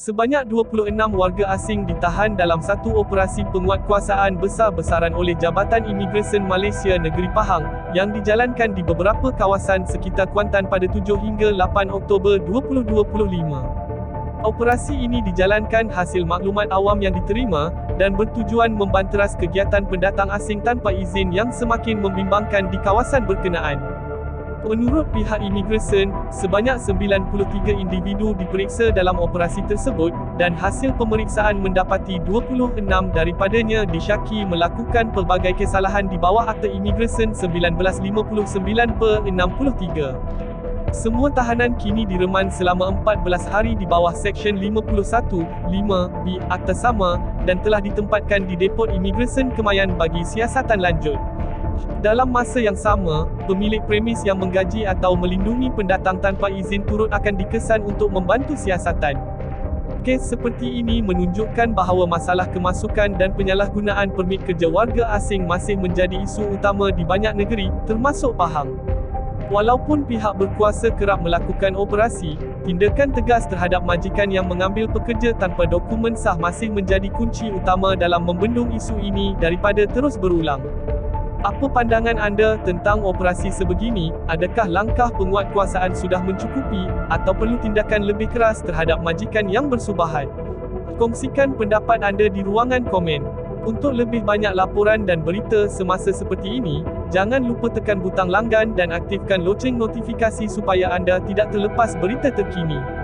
Sebanyak 26 warga asing ditahan dalam satu operasi penguatkuasaan besar-besaran oleh Jabatan Imigresen Malaysia Negeri Pahang yang dijalankan di beberapa kawasan sekitar Kuantan pada 7 hingga 8 Oktober 2025. Operasi ini dijalankan hasil maklumat awam yang diterima dan bertujuan membanteras kegiatan pendatang asing tanpa izin yang semakin membimbangkan di kawasan berkenaan. Menurut pihak imigresen, sebanyak 93 individu diperiksa dalam operasi tersebut dan hasil pemeriksaan mendapati 26 daripadanya disyaki melakukan pelbagai kesalahan di bawah Akta Imigresen 1959 per 63. Semua tahanan kini direman selama 14 hari di bawah Seksyen 51, 5, B Akta Sama dan telah ditempatkan di Depot Imigresen Kemayan bagi siasatan lanjut. Dalam masa yang sama, pemilik premis yang menggaji atau melindungi pendatang tanpa izin turut akan dikesan untuk membantu siasatan. Kes seperti ini menunjukkan bahawa masalah kemasukan dan penyalahgunaan permit kerja warga asing masih menjadi isu utama di banyak negeri, termasuk Pahang. Walaupun pihak berkuasa kerap melakukan operasi, tindakan tegas terhadap majikan yang mengambil pekerja tanpa dokumen sah masih menjadi kunci utama dalam membendung isu ini daripada terus berulang. Apa pandangan anda tentang operasi sebegini? Adakah langkah penguatkuasaan sudah mencukupi atau perlu tindakan lebih keras terhadap majikan yang bersubahat? Kongsikan pendapat anda di ruangan komen. Untuk lebih banyak laporan dan berita semasa seperti ini, jangan lupa tekan butang langgan dan aktifkan loceng notifikasi supaya anda tidak terlepas berita terkini.